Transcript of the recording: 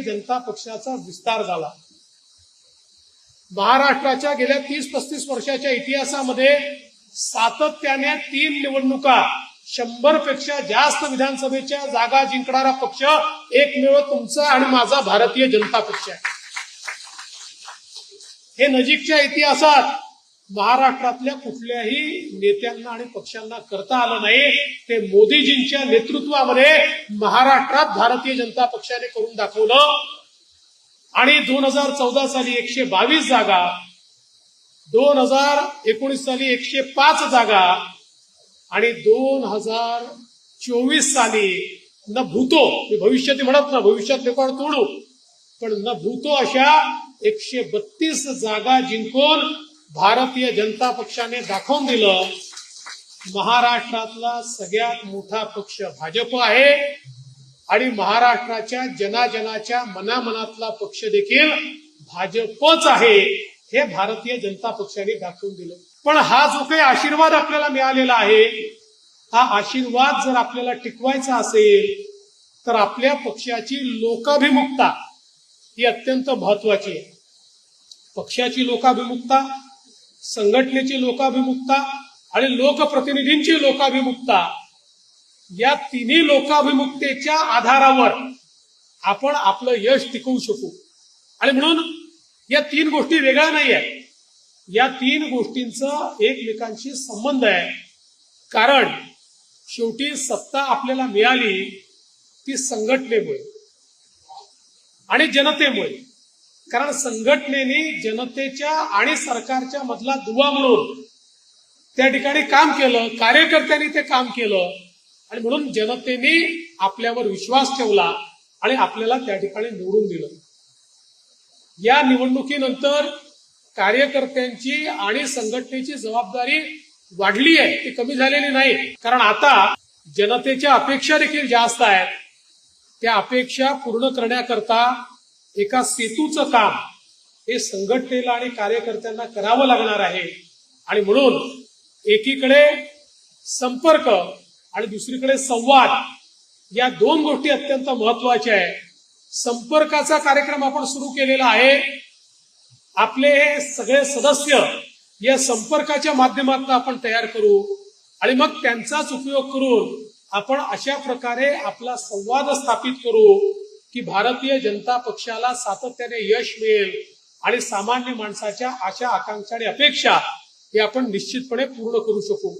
जनता पक्षाचा विस्तार झाला. महाराष्ट्राच्या गेल्या तीस पस्तीस वर्षाच्या इतिहासामध्ये सातत्याने तीन निवडणुका शंभरपेक्षा जास्त विधानसभेच्या जागा जिंकणारा पक्ष एकमेव तुमचा आणि माझा भारतीय जनता पक्ष आहे. हे नजीकच्या इतिहासात महाराष्ट्रातल्या कुठल्याही नेत्यांना आणि पक्षांना करता आलं नाही. ते मोदीजींच्या नेतृत्वामध्ये महाराष्ट्रात भारतीय जनता पक्षाने करून दाखवलं. आणि दोन हजार चौदा साली एकशे बावीस जागा दोन हजार एकोणीस साली एकशे पाच जागा आणि दोन हजार चोवीस साली न भूतो मी भविष्यात म्हणत ना भविष्यात रेकॉर्ड तोडू पण न भूतो अशा एकशे बत्तीस जागा जिंकून भारतीय जनता पक्षाने दाखवून दिलं महाराष्ट्रातला सगळ्यात मोठा पक्ष भाजप आहे आणि महाराष्ट्राच्या जनाजनाच्या मनामनातला पक्ष देखील भाजपच आहे हे भारतीय जनता पक्षाने दाखवून दिलं. पण हा जो काही आशीर्वाद आपल्याला मिळालेला आहे हा आशीर्वाद जर आपल्याला टिकवायचा असेल तर आपल्या पक्षाची लोकाभिमुखता ही अत्यंत महत्वाची आहे. पक्षाची लोकाभिमुखता संघटनेची लोकाभिमुखता आणि लोकप्रतिनिधींची लोकाभिमुखता या तिन्ही लोकाभिमुखतेच्या आधारावर आपण आपलं यश टिकवू शकू. आणि म्हणून या तीन गोष्टी वेगळ्या नाही आहेत या तीन गोष्टींचा एकमेकांशी संबंध आहे. कारण शेवटी सत्ता आपल्याला मिळाली ती संघटनेमुळे आणि जनतेमुळे. कारण संघटनेने जनतेच्या आणि सरकारच्या मधला दुवा म्हणून त्या ठिकाणी काम केलं कार्यकर्त्यांनी ते काम केलं आणि म्हणून जनतेने आपल्यावर विश्वास ठेवला आणि आपल्याला त्या ठिकाणी निवडून दिलं. या निवडणुकीनंतर कार्यकर्त्यांची आणि संघटनेची जबाबदारी वाढली आहे ती कमी झालेली नाही. कारण आता जनतेच्या अपेक्षा देखील जास्त आहेत. त्या अपेक्षा पूर्ण करण्याकरता एका सेतूचं काम हे संघटनेला आणि कार्यकर्त्यांना करावं लागणार आहे. आणि म्हणून एकीकडे संपर्क आणि दुसरीकडे संवाद या दोन गोष्टी अत्यंत महत्त्वाच्या आहे. संपर्काचा कार्यक्रम आपण सुरू केलेला आहे. आपले हे सगळे सदस्य या संपर्काच्या माध्यमातून आपण तयार करू आणि मग त्यांचाच उपयोग करून आपण अशा प्रकारे आपला संवाद स्थापित करू. की भारतीय जनता पक्षाला सातत्याने यश मिळेल आणि सामान्य माणसाच्या आशा आकांक्षा आणि अपेक्षा हे आपण निश्चितपणे पूर्ण करू शकू.